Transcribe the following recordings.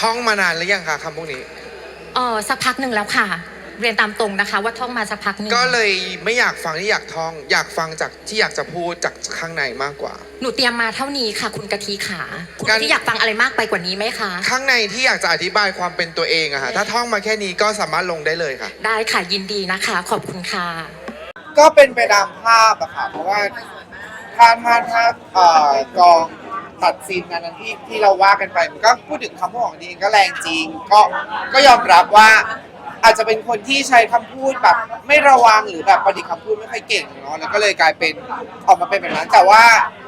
ท่องมานานหรือยังคะคำพวกนี้ เออสักพักหนึ่งแล้วค่ะ เรียนตามตรงนะคะ ว่าท่องมาสักพักหนึ่งก็เลยไม่อยากฟังที่อยากท่อง อยากฟังจากที่อยากจะพูดจากข้างในมากกว่า หนูเตรียมมาเท่านี้ค่ะ คุณกะทิขาคุณงั้กะนทิอยากฟังอะไรมากไปกว่านี้ไหมคะ ข้างในที่อยากจะอธิบายความเป็นตัวเองอะค่ะถ้าท่องมาแค่นี้ก็สามารถลงได้เลยค่ะ ได้ค่ะยินดีนะคะ ขอบคุณค่ะ ก็เป็นไปตามภาพอะค่ะเพราะว่าถ้าถ้าถ้าเอ่อกอง ตัดซีนอันนั้นที่ที่เราว่ากันไปมันก็พูดถึงคำพูดของดีนก็แรงจริง ก็ก็ยอมรับว่า อาจจะเป็นคนที่ใช้คำพูดแบบไม่ระวังหรือแบบประดิษฐ์คำพูดไม่ค่อยเก่งเนาะแล้วก็เลยกลายเป็นออกมาเป็นแบบนั้น แต่ว่า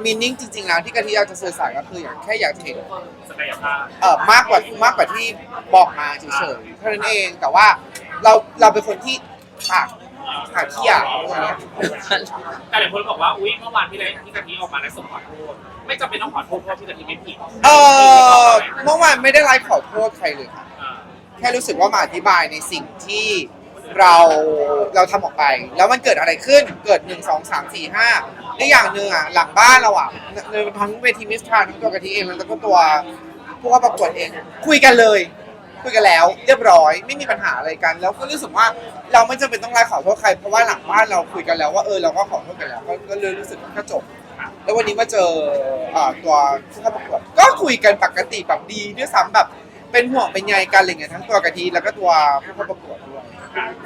มีนิ่งจริงๆแล้วที่กะทิอยากจะสื่อสารก็คืออย่างแค่อยากจะเห็น ศักยภาพเอ่อมากกว่ามากกว่าที่บอกมาเฉยๆเท่านั้นเองแต่ว่าเราเราเป็นคนที่ปาก ปากที่อยากอะไรเงี้ยแต่หลายคนบอกว่า อุ้ยเมื่อวานที่ไรที่กะทิออกมาแล้วส่งขอโทษ ไม่จำเป็นต้องขอโทษเพราะพี่กะทิไม่ผิดเออเมื่อวานไม่ได้ไลฟ์ขอโทษใครเลยค่ะอ่าแค่รู้สึกว่ามาอธิบายในสิ่งที่เราเราทำออกไป แล้วมันเกิดอะไรขึ้นเกิดหนึ่งสองสามสี่ห้าในอย่างหนึ่งอะหลังบ้านเราอะในทั้งเวทีมิสทรานทั้งตัวกะทิเองแล้วก็ตัวผู้เข้าประกวดเอง คุยกันเลย คุยกันแล้วเรียบร้อยไม่มีปัญหาอะไรกัน แล้วก็รู้สึกว่าเราไม่จำเป็นต้องไลฟ์ขอโทษใครเพราะว่าหลังบ้านเราคุยกันแล้วว่าเออเราก็ขอโทษกันแล้วก็ก็เลยรู้สึกว่าก็จบ แล้ววันนี้มาเจอเอ่อตัวผู้เข้าประกวดก็คุยกันปกติแบบดีด้วยซ้ำแบบเป็นห่วงเป็นใยกันอะไรเงี้ยทั้งตัวกะทิแล้วก็ตัวผู้เข้าประกวดด้วย